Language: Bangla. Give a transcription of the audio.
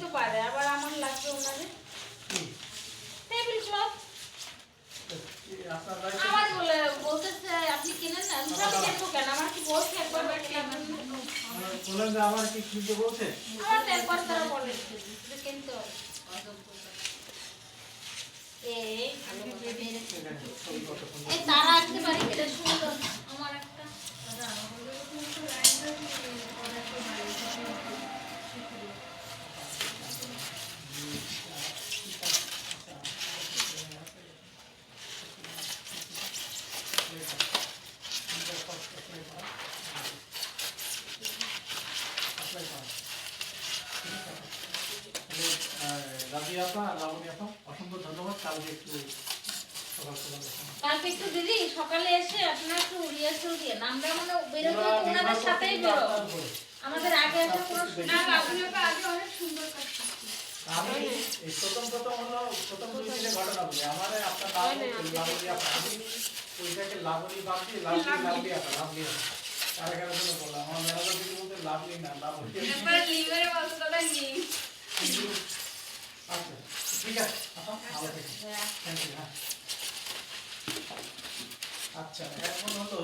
তো পারে আবার আমার লাগবে ওনারে টেবিল ক্লথ আপনার বাড়িতে আমার বলে বলতেছে আপনি কিনেন না আমি বলি, আমি কিনবো কেন আমার কি বলছে একবার বা কেনেন না? বলেন যে আমার কি কিনতে বলছে? আমার একবার তারা বলে। যে কিনতে হবে এই ভালো বেড়েছে। ছবি কত সুন্দর। এই তারা একেবারে এটা সুন্দর আমার একটা রাজিয়া আপা লাবণী আপা অসংখ্য ধন্যবাদ কালকে একটু সকাল সকাল দেখানো। কালকে একটু দিদি সকালে এসে আপনার একটু রিহার্সাল দিয়ে আমরা মানে বেরোতে ওনাদের সাথেই বেরো আমাদের আগে একটা কোনো না লাবণীটা আগে অনেক সুন্দর কাজ আমি প্রথম প্রথম হলো প্রথম দুই দিনের ঘটনা বলি। আমার আপনার লাবণী আপা আমি ওইটাকে লাবণী বাদ দিয়ে লাভলি লাভলি। আপা লাভলি আপা তার এখানে লাভলি না লাবণী এবার লিভারের অবস্থাটা নেই আচ্ছা ঠিক আছে ভালো থেকো থ্যাংক ইউ আচ্ছা এখন হলো